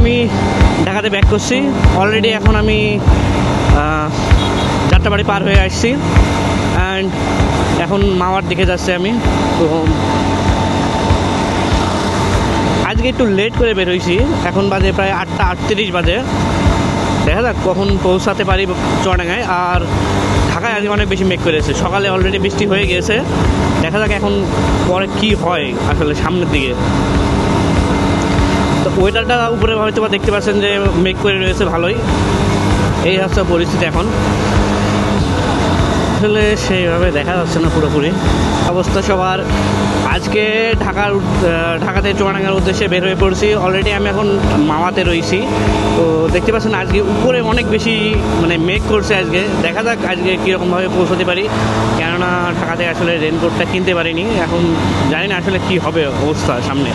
আমি ঢাকাতে ব্যাক করছি। অলরেডি এখন আমি যাত্রাবাড়ি পার হয়ে আসছি। অ্যান্ড এখন মামার দিকে যাচ্ছি আমি। তো আজকে একটু লেট করে বের হয়েছি। এখন বাজে প্রায় আটটা আটত্রিশ বাজে। দেখা যাক কখন পৌঁছাতে পারি চুয়াডাঙ্গায় আর ঢাকায় আজকে অনেক বেশি মেঘ করেছে। সকালে অলরেডি বৃষ্টি হয়ে গিয়েছে। দেখা যাক এখন পরে কি হয় আসলে সামনের দিকে। তো ওয়েদারটা উপরে হয়তো বা দেখতে পাচ্ছেন যে মেঘ করে রয়েছে, ভালোই। এই হচ্ছে পরিস্থিতি এখন। আসলে সেইভাবে দেখা যাচ্ছে না পুরোপুরি। অবস্থা সবার। আজকে ঢাকার ঢাকাতে চুয়াডাঙ্গার উদ্দেশ্যে বের হয়ে পড়ছি। অলরেডি আমি এখন মামাতে রয়েছি। তো দেখতে পাচ্ছেন আজকে উপরে অনেক বেশি মানে মেঘ করছে আজকে। দেখা যাক আজকে কীরকমভাবে পৌঁছতে পারি। কেননা ঢাকাতে আসলে রেনকোটটা কিনতে পারিনি। এখন জানি না আসলে কি হবে অবস্থা সামনে।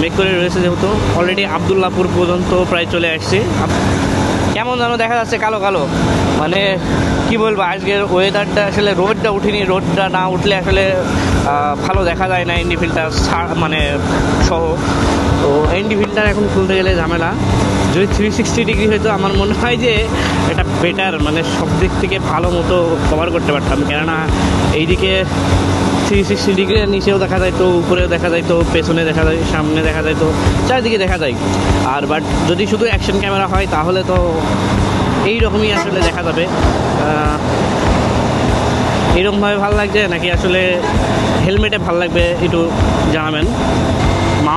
মেঘ করে রয়েছে যেহেতু। অলরেডি আবদুল্লাপুর পর্যন্ত প্রায় চলে আসছি। কেমন যেন দেখা যাচ্ছে কালো কালো। মানে কি বলব, আজকের ওয়েদারটা আসলে রোদটা উঠিনি, রোদটা না উঠলে আসলে ভালো দেখা যায় না এনডি ফিল্টার মানে সহ। তো এনডি ফিল্টার এখন খুলতে গেলে ঝামেলা। যদি থ্রি সিক্সটি ডিগ্রি হয়তো আমার মনে হয় যে এটা বেটার মানে সব দিক থেকে ভালো মতো কভার করতে পারতাম। কেননা এইদিকে থ্রি সিক্সটি নিচেও দেখা যায় তো, উপরেও দেখা যায় তো, পেছনে দেখা যায়, সামনে দেখা যায় তো, চারিদিকে দেখা যায়। আর বাট যদি শুধু অ্যাকশন ক্যামেরা হয়, তাহলে তো এই রকমই আসলে দেখা যাবে। এরকমভাবে ভালো লাগছে? নাকি আসলে হেলমেটে ভালো লাগবে? একটু জানাবেন।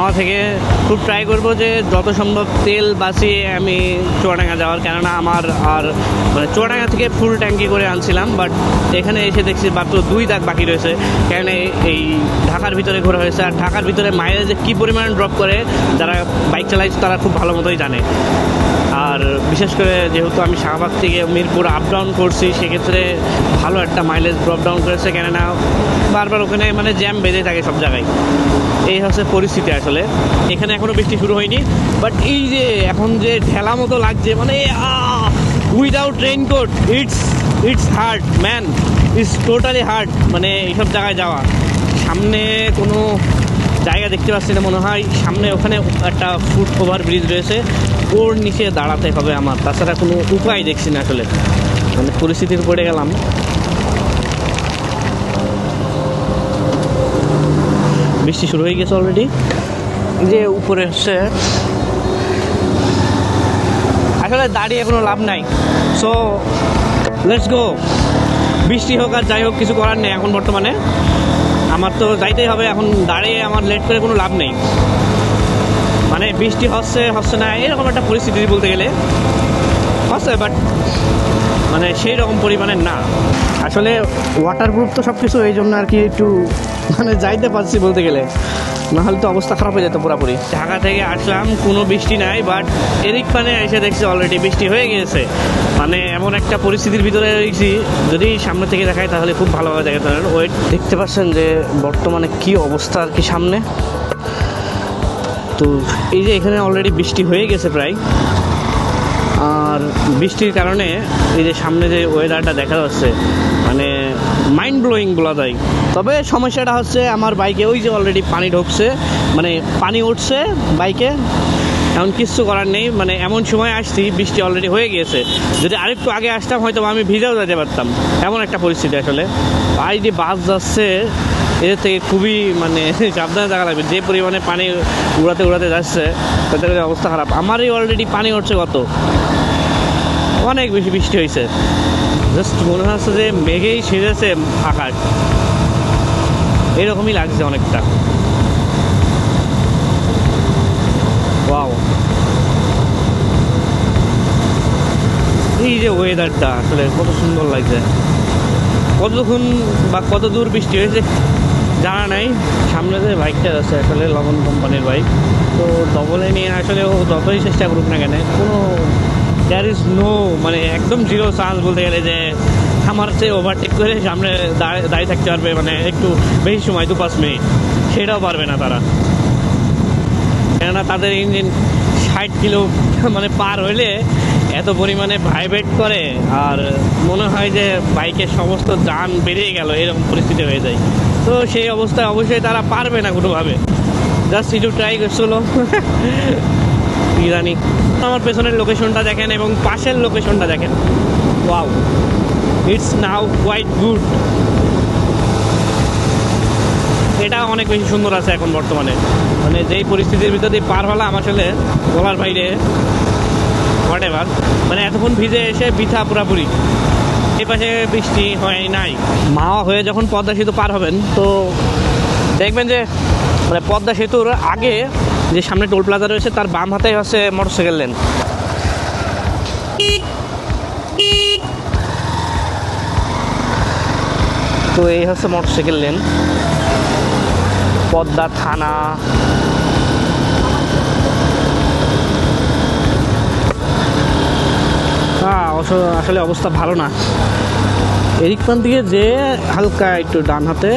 মাওয়া থেকে খুব ট্রাই করব যে যত সম্ভব তেল বাঁচিয়ে আমি চুয়াডাঙ্গা যাওয়ার। কেননা আমার আর মানে চুয়াডাঙ্গা থেকে ফুল ট্যাঙ্কি করে আনছিলাম বাট এখানে এসে দেখছি মাত্র দুই দাগ বাকি রয়েছে। কেন এই ঢাকার ভিতরে ঘোরা হয়েছে, আর ঢাকার ভিতরে মাইলেজে কী পরিমাণ ড্রপ করে, যারা বাইক চালাইছে তারা খুব ভালো মতোই জানে। আর বিশেষ করে যেহেতু আমি শাহবাগ থেকে মিরপুর আপ ডাউন করছি, সেক্ষেত্রে ভালো একটা মাইলেজ ড্রপ ডাউন করেছে। কেননা বারবার ওখানে মানে জ্যাম বেঁধে থাকে সব জায়গায়। এই হচ্ছে পরিস্থিতি আসলে। এখানে এখনও বৃষ্টি শুরু হয়নি বাট এই যে এখন যে ঠেলা মতো লাগছে মানে without raincoat it's it's hard man it's totally hard মানে এইসব জায়গায় যাওয়া। সামনে কোনো জায়গা দেখতে পাচ্ছি না মনে হয়। সামনে ওখানে একটা ফুট ওভার ব্রিজ রয়েছে। ওর নিচে দাঁড়াতে হবে আমার। তাছাড়া কোনো উপায় দেখছি না আসলে। মানে পরিস্থিতির পড়ে গেলাম। বৃষ্টি শুরু হয়ে গেছে অলরেডি যে উপরে হচ্ছে আসলে দাঁড়িয়ে কোনো লাভ নাই। সো লেটস গো বৃষ্টি হোক আর যাই হোক কিছু করার নেই এখন বর্তমানে। আমার তো যাইতেই হবে এখন দাঁড়িয়ে আমার লেট করে কোনো লাভ নেই। মানে বৃষ্টি হচ্ছে হচ্ছে না এরকম একটা পরিস্থিতি বলতে গেলে। হচ্ছে বাট মানে সেই রকম পরিমাণের না। আসলে ওয়াটারপ্রুফ তো সব কিছু এই জন্য আর কি একটু মানে যাইতে পারছি বলতে গেলে। নাহলে তো অবস্থা খারাপ হয়ে যেত পুরোপুরি। ঢাকা থেকে আসলাম কোনো বৃষ্টি নাই বাট এদিক পানে এসে দেখছি অলরেডি বৃষ্টি হয়ে গিয়েছে। মানে এমন একটা পরিস্থিতির ভিতরে রয়েছি যদি সামনে থেকে দেখায় তাহলে খুব ভালোভাবে পারেন ওয়েট দেখতে পাচ্ছেন যে বর্তমানে কি অবস্থা আর কি সামনে। তো এই যে এখানে অলরেডি বৃষ্টি হয়ে গেছে প্রায়। আর বৃষ্টির কারণে এই যে সামনে যে ওয়েদারটা দেখা যাচ্ছে মানে মাইন্ড ব্লোয়িং বলা যায় তবে সমস্যাটা হচ্ছে আমার বাইকে ওই যে অলরেডি পানি ঢুকছে মানে পানি উঠছে বাইকে এমন কিচ্ছু করার নেই মানে এমন সময় আসছি, বৃষ্টি অলরেডি হয়ে গিয়েছে। যদি আরেকটু আগে আসতাম, হয়তো আমি ভিজেও যেতে পারতাম। এমন একটা পরিস্থিতি আসলে। আর যে বাস যাচ্ছে এর থেকে খুবই মানে সাবধানে থাকা লাগবে। যে পরিমাণে পানি উড়াতে উড়াতে যাচ্ছে, তাদের অবস্থা খারাপ। আমারই অলরেডি পানি উঠছে কত? অনেক বেশি বৃষ্টি হয়েছে। জাস্ট মনে হচ্ছে যে মেঘেই সেজেছে আকাশ। এরকমই লাগছে অনেকটা ওয়াও এই যে ওয়েদারটা আসলে কত সুন্দর লাগছে। কতক্ষণ বা কত দূর বৃষ্টি হয়েছে জানা নাই। সামনে যে বাইকটা আছে, আসলে লবণ কোম্পানির বাইক তো ডবলে নিয়ে আসলে ও যতই চেষ্টা করুক না কেন, কোনো দ্যার ইজ নো মানে একদম জিরো চান্স বলতে গেলে যে আমার চেয়ে ওভারটেক করে সামনে দাঁড়িয়ে থাকতে পারবে মানে একটু বেশি সময় দু পাঁচ মিনিট। সেটাও পারবে না তারা। কেননা তাদের ইঞ্জিন ষাট কিলো মানে পার হইলে এত পরিমাণে ভাইব্রেট করে আর মনে হয় যে বাইকের সমস্ত যান বেরিয়ে গেল, এরকম পরিস্থিতি হয়ে যায়। তো সেই অবস্থায় অবশ্যই তারা পারবে না কোনোভাবে। জাস্ট একটু ট্রাই করছিল। ইরানি আমার পেছনের লোকেশনটা দেখেন এবং পাশের লোকেশনটা দেখেন। Wow it's now quite good এটা অনেক বেশি সুন্দর আছে এখন বর্তমানে। মানে যেই পরিস্থিতির ভিতর দিয়ে পার হলাম আসলে, বলার বাইরে হোয়াট এভার মানে এতক্ষণ ভিজে এসে বিথা পুরাপুরি। এই পাশে বৃষ্টি হয় নাই। মাওয়া হয়ে যখন পদ্মা সেতু পার হবেন, তো দেখবেন যে মানে পদ্মা সেতুর আগে যে সামনে টোল প্লাজা রয়েছে, তার বাম হাতে হচ্ছে মোটরসাইকেল লেন। তো এই হচ্ছে মোটরসাইকেল লেন। পদ্মা থানা হ্যাঁ অস- আসলে অবস্থা ভালো না। এদিক প্রান্ত দিকে যে হালকা একটু ডান হাতে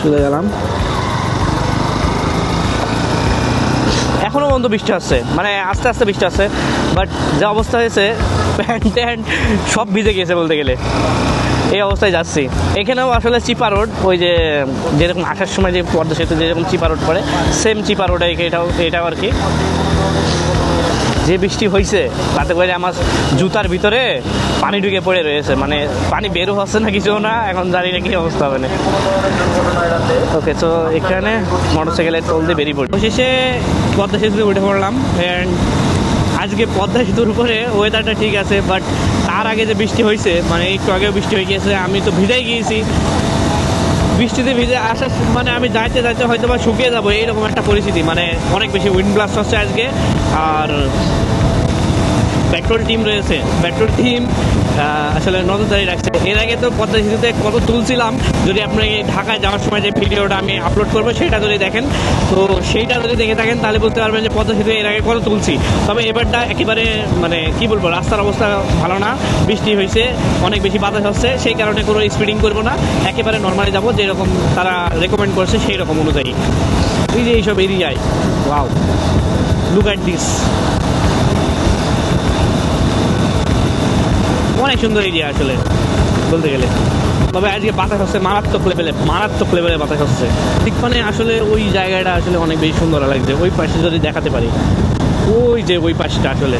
চলে গেলাম। এখনও বন্ধু বৃষ্টি আসছে মানে আস্তে আস্তে বৃষ্টি আসছে বাট যা অবস্থা হয়েছে, প্যান্ট ট্যান্ট সব ভিজে গিয়েছে বলতে গেলে। এই অবস্থায় যাচ্ছি। এখানেও আসলে চিপা রোড, ওই যে যেরকম আসার সময় যে পদ্মা সেতু যেরকম চিপা রোড পড়ে সেম চিপা রোড এটাও এটাও আর কি। যে বৃষ্টি হয়েছে তাতে করে আমার জুতার ভিতরে পানি ঢুকে পড়ে রয়েছে। মানে পানি বেরো হচ্ছে না কিছু না, এখন জানি না কি অবস্থা হবে না। ওকে তো এখানে মোটরসাইকেলের টোল দিয়ে বেরিয়ে পড়ি। শেষে পদ্মা সেতুতে উঠে পড়লাম অ্যান্ড আজকে পদ্মা সেতুর উপরে ওয়েদারটা ঠিক আছে বাট তার আগে যে বৃষ্টি হয়েছে মানে একটু আগেও বৃষ্টি হয়ে গিয়েছে, আমি তো ভিজাই গিয়েছি। বৃষ্টিতে ভিজে আসার মানে আমি যাইতে যাইতে হয়তো বা শুকিয়ে যাব, এইরকম একটা পরিস্থিতি। মানে অনেক বেশি উইন্ড ব্লাস্ট হচ্ছে আজকে। আর পেট্রোল টিম রয়েছে। পেট্রোল টিম আসলে নজরদারি রাখছে। এর আগে তো পদ্মা সেতুতে কত তুলছিলাম, যদি আপনি ঢাকায় যাওয়ার সময় যে ভিডিওটা আমি আপলোড করব, সেটা যদি দেখেন, তো সেইটা যদি দেখে থাকেন, তাহলে বলতে পারবেন যে পদ্মা সেতু এর আগে কত তুলছি। তবে এবারটা একেবারে মানে কি বলব, রাস্তার অবস্থা ভালো না। বৃষ্টি হয়েছে, অনেক বেশি বাতাস হচ্ছে সেই কারণে কোনো স্পিডিং করব না। একেবারে নর্মালি যাব, যেরকম তারা রেকমেন্ড করছে সেই রকম অনুযায়ী। এই যে এইসব এরিয়ায় ওয়াও লুক অ্যাট দিস অনেক সুন্দর এরিয়া আসলে, বলতে গেলে। তবে আজকে বাতাস হচ্ছে মারাত্মক লেভেলে মারাত্মক লেভেলে বাতাস হচ্ছে ঠিক মানে আসলে ওই জায়গাটা আসলে অনেক বেশি সুন্দর লাগছে, ওই পাশে যদি দেখাতে পারি। ওই যে ওই পাশটা আসলে।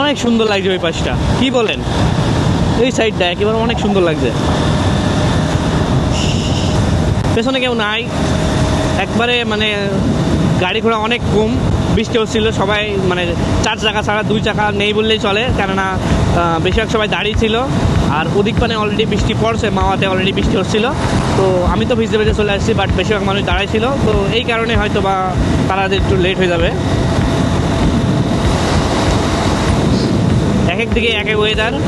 অনেক সুন্দর লাগছে ওই পাশটা। কি বলেন? এই সাইডটা একেবারে অনেক সুন্দর লাগছে। পেছনে কেউ নাই। একবারে মানে গাড়ি ঘোড়া অনেক কম। বৃষ্টি হচ্ছিল, সবাই মানে চার চাকা ছাড়া দুই চাকা নেই বললেই চলে, কেননা বেশিরভাগ সবাই দাঁড়িয়ে ছিল। আর ওদিক পানে অলরেডি বৃষ্টি পড়ছে, মাওয়াতে অলরেডি বৃষ্টি হচ্ছিল। তো আমি তো ভিজতে ভিজে চলে আসছি বাট বেশিরভাগ মানুষ দাঁড়াই ছিল। তো এই কারণে হয়তো বা তারা একটু লেট হয়ে যাবে। এক এক দিকে এক এক ওয়েদার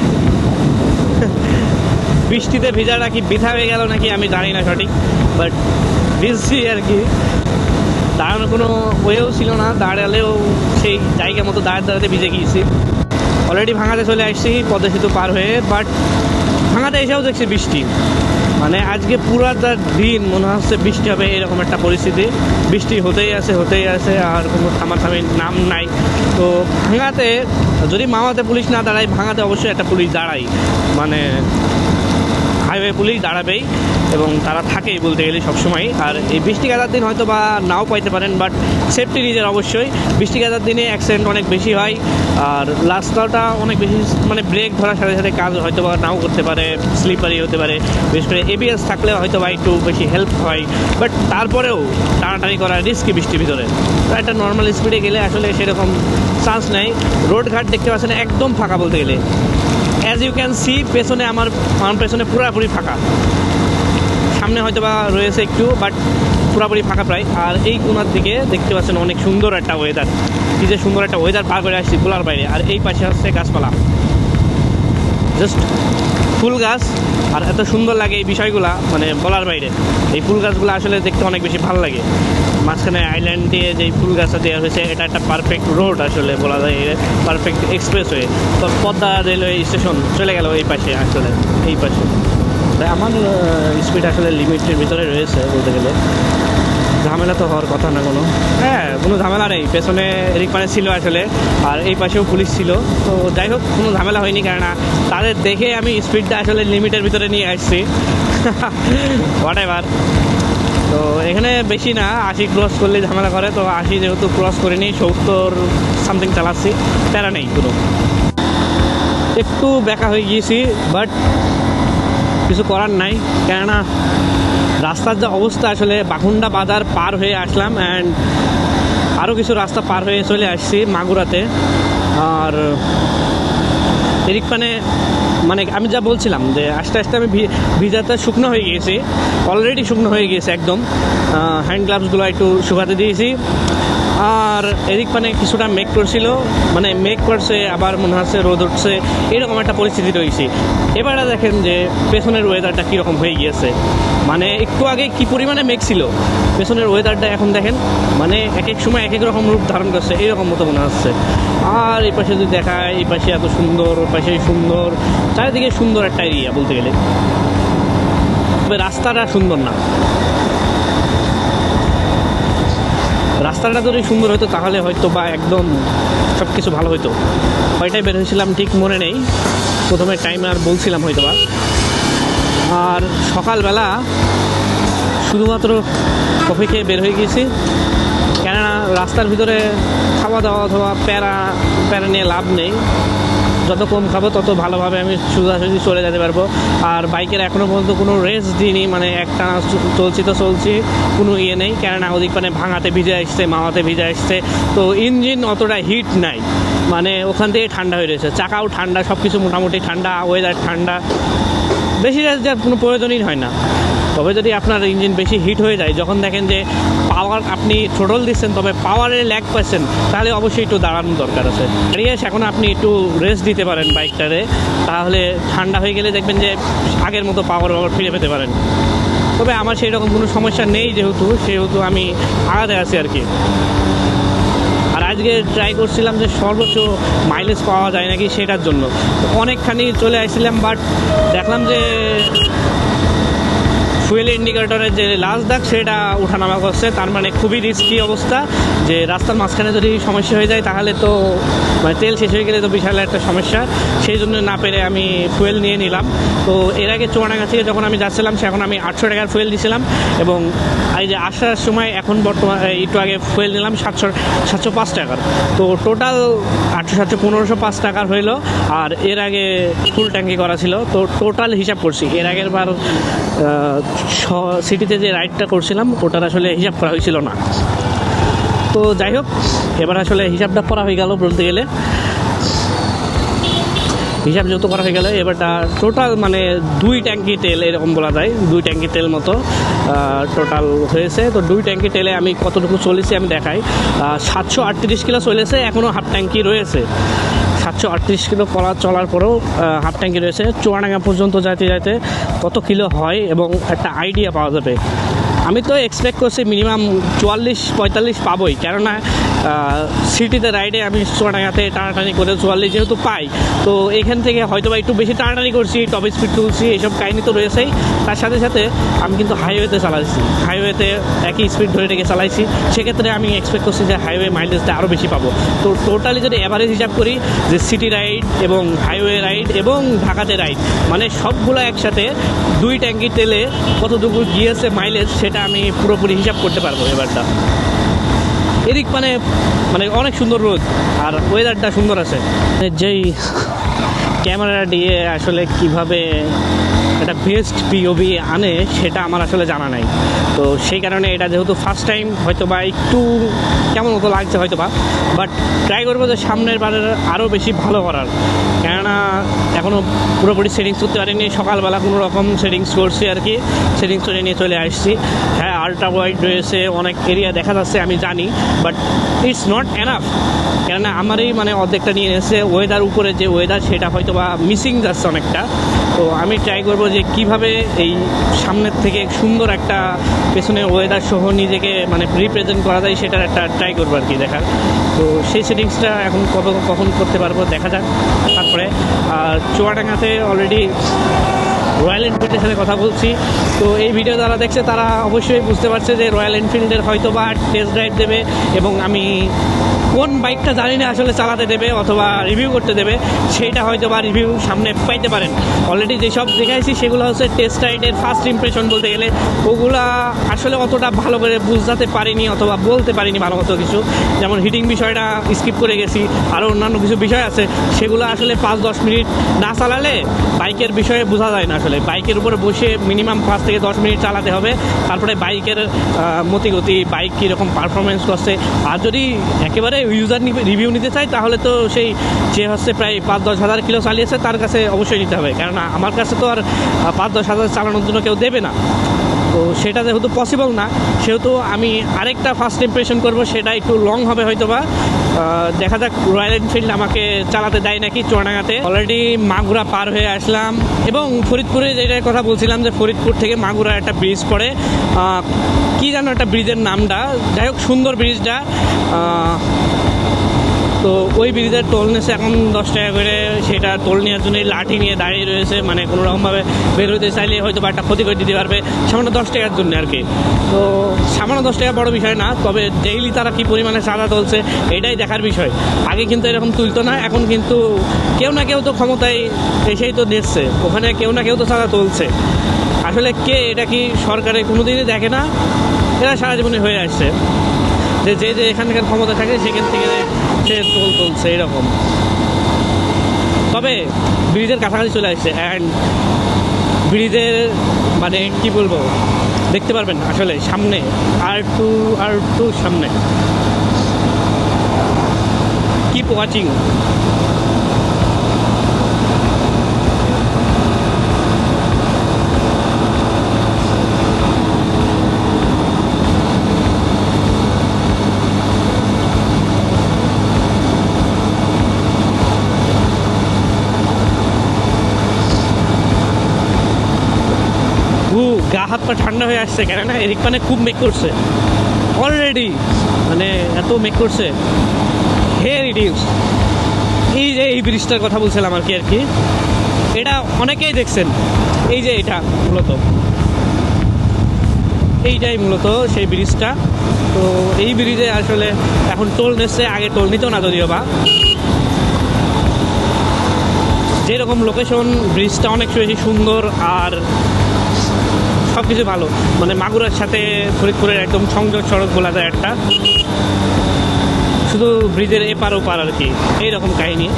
বৃষ্টিতে ভিজা নাকি বৃথা হয়ে গেল নাকি আমি জানি না সঠিক বাট ভিজছি আর কি। দাঁড়ানোর কোনো ওয়েও ছিল না, দাঁড়ালেও সেই জায়গা মতো দাঁড়াতে দাঁড়াতে ভিজে গিয়েছি। অলরেডি ভাঙাতে চলে আসছি, পদ্মা সেতু পার হয়ে বাট ভাঙাতে এসেও দেখছি বৃষ্টি। মানে আজকে পুরাটা দিন মনে হচ্ছে বৃষ্টি হবে, এরকম একটা পরিস্থিতি। বৃষ্টি হতেই আছে হতেই আছে, আর কোনো থামাথামির নাম নাই। তো ভাঙাতে, যদি মামাতে পুলিশ না দাঁড়ায়, ভাঙাতে অবশ্যই একটা পুলিশ দাঁড়াই মানে হাইওয়ে পুলিশ দাঁড়াবেই। এবং তারা থাকেই বলতে গেলে সবসময়। আর এই বৃষ্টি কাদার দিন হয়তো বা নাও পাইতে পারেন বাট সেফটি নিজের অবশ্যই। বৃষ্টি কাদার দিনে অ্যাক্সিডেন্ট অনেক বেশি হয়, আর রাস্তাটা অনেক বেশি মানে ব্রেক ধরার সাথে সাথে কাজ হয়তো বা নাও করতে পারে স্লিপারি হতে পারে। বিশেষ করে এবিএস থাকলে হয়তো বা একটু বেশি হেল্প হয় বাট তারপরেও টানাটানি করা রিস্কি বৃষ্টির ভিতরে। তো একটা নর্মাল স্পিডে গেলে আসলে সেরকম চান্স নেই। রোড ঘাট দেখতে পাচ্ছেন একদম ফাঁকা বলতে গেলে। অ্যাজ ইউ ক্যান সি পেছনে আমার আমার পেছনে পুরোপুরি ফাঁকা। সামনে হয়তো বা রয়েছে একটু বাট পুরোপুরি ফাঁকা প্রায়। আর এই কোনার দিকে দেখতে পাচ্ছেন অনেক সুন্দর একটা ওয়েদার কি যে সুন্দর একটা ওয়েদার পার করে আসছি খোলার বাইরে। আর এই পাশে হচ্ছে গাছপালা। জাস্ট ফুল গাছ। আর এত সুন্দর লাগে এই বিষয়গুলা মানে বলার বাইরে। এই ফুল গাছগুলো আসলে দেখতে অনেক বেশি ভালো লাগে। মাঝখানে আইল্যান্ড দিয়ে যে ফুল গাছটা দেওয়া হয়েছে, এটা একটা পারফেক্ট রোড আসলে বলা যায়। পারফেক্ট এক্সপ্রেস ওয়ে তো পদ্মা রেলওয়ে স্টেশন চলে গেল এই পাশে আসলে, এই পাশে। আমার স্পিড আসলে লিমিটের ভিতরে রয়েছে বলতে গেলে। ঝামেলা তো হওয়ার কথা না কোনো। হ্যাঁ কোনো ঝামেলা নেই। পেছনে রিকমানে ছিল আসলে, আর এই পাশেও পুলিশ ছিল। তো যাই হোক, কোনো ঝামেলা হয়নি কেননা তাদের দেখে আমি স্পিডটা আসলে লিমিটের ভিতরে নিয়ে আসছি। হোয়াট এভার তো এখানে বেশি না, আশি ক্রস করলে ঝামেলা করে। তো আশি যেহেতু ক্রস করিনি, সত্তর সামথিং চালাচ্ছি, প্যারা নেই কোনো। একটু বেকা হয়ে গিয়েছি বাট কিছু করার নাই। কেননা রাস্তার যে অবস্থা, আসলে বাখুন্ডা বাজার পার হয়ে আসলাম অ্যান্ড আরও কিছু রাস্তা পার হয়ে চলে আসছি মাগুরাতে। আর এদিক মানে মানে আমি যা বলছিলাম যে আস্তে আস্তে আমি ভিজাতে শুকনো হয়ে গিয়েছি। অলরেডি শুকনো হয়ে গিয়েছে একদম। হ্যান্ড গ্লাভসগুলো একটু শুকাতে দিয়েছি। আর এদিক মানে কিছুটা মেক করছিল। মানে মেক করছে, আবার মনে হচ্ছে রোদ উঠছে। এরকম একটা পরিস্থিতি রয়েছে। এবারে দেখেন যে পেছনের ওয়েদারটা কীরকম হয়ে গিয়েছে। মানে একটু আগে কি পরিমাণে মেঘ ছিল? পেছনের ওয়েদারটা এখন দেখেন মানে এক এক সময় এক এক রকম রূপ ধারণ করছে। এইরকম মতো মনে হচ্ছে। আর এই পাশে যদি দেখায়, এই পাশে এত সুন্দর ওই পাশে সুন্দর। চারিদিকে সুন্দর একটা এরিয়া বলতে গেলে। তবে রাস্তাটা সুন্দর না। রাস্তাটা যদি সুন্দর হতো তাহলে হয়তো বা একদম সব কিছু ভালো হতো কয়টায় বের হয়েছিলাম ঠিক মনে নেই। প্রথমে টাইম আর বলছিলাম হয়তো বা আর সকালবেলা শুধুমাত্র কফি খেয়ে বের হয়ে গিয়েছি। কেননা রাস্তার ভিতরে খাওয়া দাওয়া অথবা প্যারা প্যারা নিয়ে লাভ নেই। যত কম খাব, তত ভালোভাবে আমি সোজাসুজি চলে যেতে পারব। আর বাইকের এখনও পর্যন্ত কোনো রেস্ট দিইনি মানে একটা চলছি তো চলছি, কোনো ইয়ে নেই। কেননা ওদিক মানে ভাঙাতে ভিজে আসছে মাওয়াতে ভিজে আসছে। তো ইঞ্জিন অতটা হিট নাই মানে ওখান থেকে ঠান্ডা হয়ে রয়েছে। চাকাও ঠান্ডা সব কিছু মোটামুটি ঠান্ডা ওয়েদার ঠান্ডা। বেশি দেওয়ার কোনো প্রয়োজনই হয় না। তবে যদি আপনার ইঞ্জিন বেশি হিট হয়ে যায়, যখন দেখেন যে পাওয়ার আপনি থ্রোটল দিচ্ছেন, তবে পাওয়ারে ল্যাগ পাচ্ছেন, তাহলে অবশ্যই একটু দাঁড়ানোর দরকার আছে। এসে এখন আপনি একটু রেস্ট দিতে পারেন বাইকটারে তাহলে ঠান্ডা হয়ে গেলে দেখবেন যে আগের মতো পাওয়ার আবার ফিরে পেতে পারেন। তবে আমার সেই রকম কোনো সমস্যা নেই যেহেতু, সেহেতু আমি আগাতে আছি আর কি। আর আজকে ট্রাই করছিলাম যে সর্বোচ্চ মাইলেজ পাওয়া যায় নাকি সেটার জন্য। অনেকখানি চলে আসছিলাম বাট দেখলাম যে ফুয়েল ইন্ডিকেটরের যে লাস্ট দাগ, সেটা ওঠানামা করছে। তার মানে খুবই রিস্কি অবস্থা যে রাস্তার মাঝখানে যদি সমস্যা হয়ে যায়, তাহলে তো মানে তেল শেষ হয়ে গেলে তো বিশাল একটা সমস্যা। সেই জন্য না পেরে আমি ফুয়েল নিয়ে নিলাম। তো এর আগে চুয়াডাঙ্গা থেকে যখন আমি যাচ্ছিলাম, সে এখন আমি আটশো টাকার ফুয়েল দিয়েছিলাম এবং এই যে আসার সময় এখন বর্তমান একটু আগে ফুয়েল নিলাম সাতশো সাতশো পাঁচ টাকার। তো টোটাল আটশো, সাতশো, পনেরোশো পাঁচ টাকার হইল। আর এর আগে ফুল ট্যাঙ্কি করা ছিল। তো টোটাল হিসাব করছি, এর আগের বার সিটিতে যে রাইডটা করছিলাম, ওটার আসলে হিসাব করা হয়েছিল না। তো যাই হোক, এবার আসলে হিসাবটা করা হয়ে গেল বলতে গেলে। হিসাব যেহেতু করা হয়ে গেলে এবারটা টোটাল মানে দুই ট্যাঙ্কি তেল, এরকম বলা যায়, দুই ট্যাঙ্কি তেল মতো টোটাল হয়েছে। তো দুই ট্যাঙ্কি তেলে আমি কতটুকু চলেছি আমি দেখাই। সাতশো আটত্রিশ কিলো চলেছে এখনও হাফ ট্যাঙ্কি রয়েছে। সাতশো আটত্রিশ কিলো কলা চলার পরেও হাফ ট্যাঙ্কি রয়েছে। চুয়াডাঙ্গা পর্যন্ত যাইতে যাইতে কত কিলো হয় এবং একটা আইডিয়া পাওয়া যাবে। আমি তো এক্সপেক্ট করছি মিনিমাম চুয়াল্লিশ, পঁয়তাল্লিশ পাবোই। কেননা সিটিতে রাইডে আমি চুয়াডাঙ্গাতে টানাটানি করে চুয়াল্লিশ যেহেতু পাই, তো এখান থেকে হয়তো বা একটু বেশি টানাটানি করছি টপ স্পিড তুলছি এইসব কাহিনী তো রয়েছেই। তার সাথে সাথে আমি কিন্তু হাইওয়েতে চালাইছি। হাইওয়েতে একই স্পিড ধরে রেখে চালাইছি। সেক্ষেত্রে আমি এক্সপেক্ট করছি যে হাইওয়ে মাইলেজটা আরও বেশি পাবো। তো টোটালি যদি অ্যাভারেজ হিসাব করি যে সিটি রাইড এবং হাইওয়ে রাইড এবং ঢাকাতে রাইড মানে সবগুলো একসাথে দুই ট্যাঙ্কি তেলে কতটুকু গিয়েছে মাইলেজ সেটা আমি পুরোপুরি হিসাব করতে পারব এবারটা। এদিক মানে মানে অনেক সুন্দর রোদ, আর ওয়েদারটা সুন্দর আছে। যেই ক্যামেরা দিয়ে আসলে কীভাবে একটা বেস্ট পিওভি আনে, সেটা আমার আসলে জানা নাই। তো সেই কারণে এটা যেহেতু ফার্স্ট টাইম হয়তো বা একটু কেমন মতো লাগছে হয়তো বা বাট ট্রাই করব যে সামনের বারের আরও বেশি ভালো করার। কেননা এখনও পুরোপুরি সেটিংস করতে পারিনি, সকালবেলা কোনো রকম সেটিংস করছি আর কি সেটিংস করে নিয়ে চলে আসছি। হ্যাঁ আল্ট্রা ওয়াইড রয়েছে, অনেক এরিয়া দেখা যাচ্ছে, আমি জানি বাট ইটস নট এনাফ কেননা, আমারই মানে অর্ধেকটা নিয়ে এসে ওয়েদার উপরে যে ওয়েদার সেটা হয়তো বা মিসিং যাচ্ছে অনেকটা। তো আমি ট্রাই করব যে কীভাবে এই সামনের থেকে সুন্দর একটা পেছনে ওয়েদার সহ নিজেকে মানে রিপ্রেজেন্ট করা যায় সেটার একটা ট্রাই করব আর কি দেখার। তো সেই সেটিংসটা এখন কত, কখন করতে পারব দেখা যাক তারপরে। আর চুয়াডাঙ্গাতে অলরেডি রয়্যাল এনফিল্ডের সাথে কথা বলছি। তো এই ভিডিও যারা দেখছে তারা অবশ্যই বুঝতে পারছে যে রয়্যাল এনফিল্ডের হয়তো বা টেস্ট ড্রাইভ দেবে এবং আমি কোন বাইকটা জানি না আসলে চালাতে দেবে অথবা রিভিউ করতে দেবে, সেইটা হয়তো বা রিভিউ সামনে পাইতে পারেন। অলরেডি যেসব দেখাইছি, সেগুলো হচ্ছে টেস্ট রাইডের ফার্স্ট ইমপ্রেশন বলতে গেলে, ওগুলা আসলে অতটা ভালো করে বুঝতে পারিনি অথবা বলতে পারিনি ভালো মতো কিছু। যেমন হিটিং বিষয়টা স্কিপ করে গেছি আরও অন্যান্য কিছু বিষয় আছে, সেগুলো আসলে পাঁচ দশ মিনিট না চালালে বাইকের বিষয়ে বোঝা যায় না আসলে। বাইকের উপরে বসে মিনিমাম পাঁচ থেকে দশ মিনিট চালাতে হবে, তারপরে বাইকের মতিগতি, বাইক কীরকম পারফরমেন্স করছে। আর যদি একেবারে ইউজার রিভিউ নিতে চাই তাহলে তো সেই যে হচ্ছে প্রায় পাঁচ দশ হাজার কিলো চালিয়েছে, তার কাছে অবশ্যই নিতে হবে। কেননা আমার কাছে তো আর পাঁচ দশ হাজার চালানোর জন্য কেউ দেবে না। তো সেটা যেহেতু পসিবল না, সেহেতু আমি আরেকটা ফার্স্ট ইমপ্রেশন করব, সেটা একটু লং হবে হয়তো বা দেখা যাক রয়্যাল এনফিল্ড আমাকে চালাতে দেয় নাকি চুয়াডাঙ্গাতে। অলরেডি মাগুরা পার হয়ে আসলাম এবং ফরিদপুরে যেটার কথা বলছিলাম যে ফরিদপুর থেকে মাগুরা একটা ব্রিজ পড়ে। কি জানো একটা ব্রিজের নামটা, যাই হোক সুন্দর ব্রিজটা তো ওই ব্রিজের টোল নিয়েছে এখন দশ টাকা করে। সেটা টোল নেওয়ার জন্য লাঠি নিয়ে দাঁড়িয়ে রয়েছে। মানে কোনো রকমভাবে বের হতে চাইলে হয়তো বা একটা ক্ষতি করে দিতে পারবে সামান্য দশ টাকার জন্য আর কি। তো সামান্য দশ টাকা বড় বিষয় না, তবে ডেইলি তারা কি পরিমাণে চাঁদা তুলছে এটাই দেখার বিষয়। আগে কিন্তু এরকম তুলতো না, এখন কিন্তু কেউ না কেউ তো ক্ষমতায় এসেই তো নিচ্ছে ওখানে কেউ না কেউ তো চাঁদা তুলছে। আসলে কে, এটা কি সরকারে কোনো দিনই দেখে না? এরা সারা জীবনে হয়ে আসছে। যে যে যে এখানকার ক্ষমতা থাকে সেখান থেকে সে তোল তুলছে এরকম তবে ব্রিজের কাছাকাছি চলে আসছে অ্যান্ড ব্রিজের মানে কি বলব? দেখতে পারবেন আসলে, সামনে, আর টু আর টু সামনে। কিপ ওয়াচিং ও গা হাত পা ঠান্ডা হয়ে আসছে, কেননা এদিক মানে খুব মেক করছে। অলরেডি মানে এত মেক করছে। হে রিডিউস এই যে এই ব্রিজটার কথা বলছিলাম আর কি আর কি। এটা অনেকেই দেখছেন। এই যে এটা মূলত। এইটাই মূলত সেই ব্রিজটা। তো এই ব্রিজে আসলে এখন টোল নিচ্ছে আগে টোল নিত না যদিও বা। যেরকম লোকেশন ব্রিজটা অনেক বেশি সুন্দর আর সব কিছু ভালো। মানে মাগুরার সাথে ফরিদপুরের একদম সংযোগ সড়ক বলা যায় একটা। শুধু ব্রিজের এপার ওপার আর কি, এইরকম কাহিনী।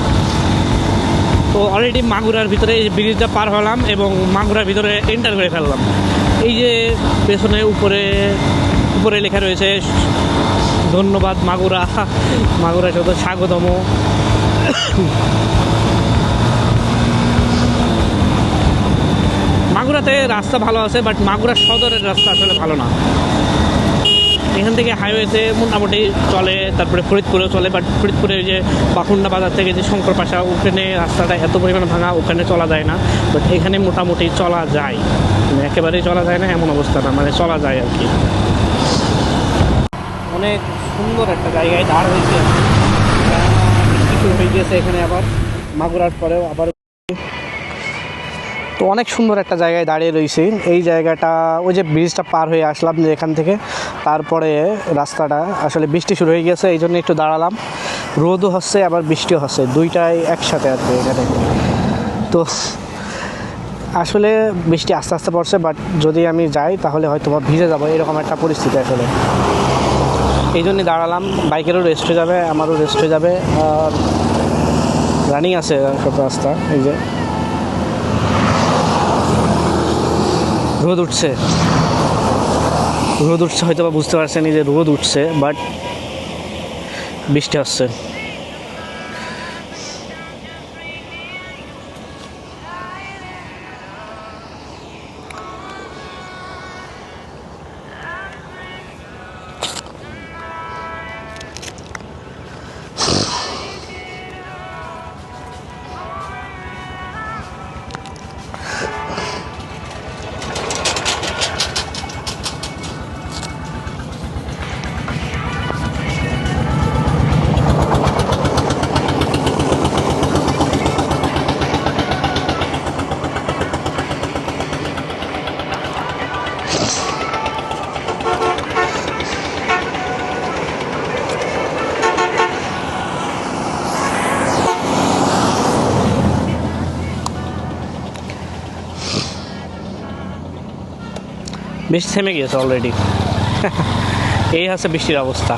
তো অলরেডি মাগুরার ভিতরে এই ব্রিজটা পার হলাম এবং মাগুরার ভিতরে এন্টার করে ফেললাম। এই যে পেছনে উপরে উপরে লেখা রয়েছে, ধন্যবাদ মাগুরা মাগুরা যত স্বাগতম। মাগুরাতে রাস্তা ভালো আছে বাট মাগুরা সদরের রাস্তা আসলে ভালো না। এখান থেকে হাইওয়েতে মোটামুটি চলে, তারপরে ফরিদপুরেও চলে বাট ফরিদপুরে যে বাকুন্ডা বাজার থেকে যে শঙ্কর পাশা, ওখানে রাস্তাটা এত পরিমাণে ভাঙা, ওখানে চলা যায় না। বাট এখানে মোটামুটি চলা যায়। মানে একেবারেই চলা যায় না, এমন অবস্থা না মানে চলা যায় আর কি। অনেক সুন্দর একটা জায়গায় দাঁড় হয়েছে। হয়ে গিয়েছে এখানে আবার, মাগুরার পরেও আবার তো অনেক সুন্দর একটা জায়গায় দাঁড়িয়ে রয়েছি। এই জায়গাটা, ওই যে ব্রিজটা পার হয়ে আসলাম যে এখান থেকে, তারপরে রাস্তাটা, আসলে বৃষ্টি শুরু হয়ে গেছে এই জন্য একটু দাঁড়ালাম। রোদও হচ্ছে, আবার বৃষ্টিও হচ্ছে, দুইটাই একসাথে আর কি এখানে। তো আসলে বৃষ্টি আস্তে আস্তে পড়ছে বাট যদি আমি যাই, তাহলে হয়তো বা ভিজে যাব, এরকম একটা পরিস্থিতি আসলে। এই জন্যই দাঁড়ালাম, বাইকেরও রেস্ট হয়ে যাবে, আমারও রেস্ট হয়ে যাবে, আর রানিং আছে রাস্তা, এই যে। রোদ উঠছে। রোদ উঠছে হয়তো বা বুঝতে পারছেন যে রোদ উঠছে বাট বৃষ্টি আসছে। বৃষ্টি থেমে গিয়েছে অলরেডি এই হচ্ছে বৃষ্টির অবস্থা।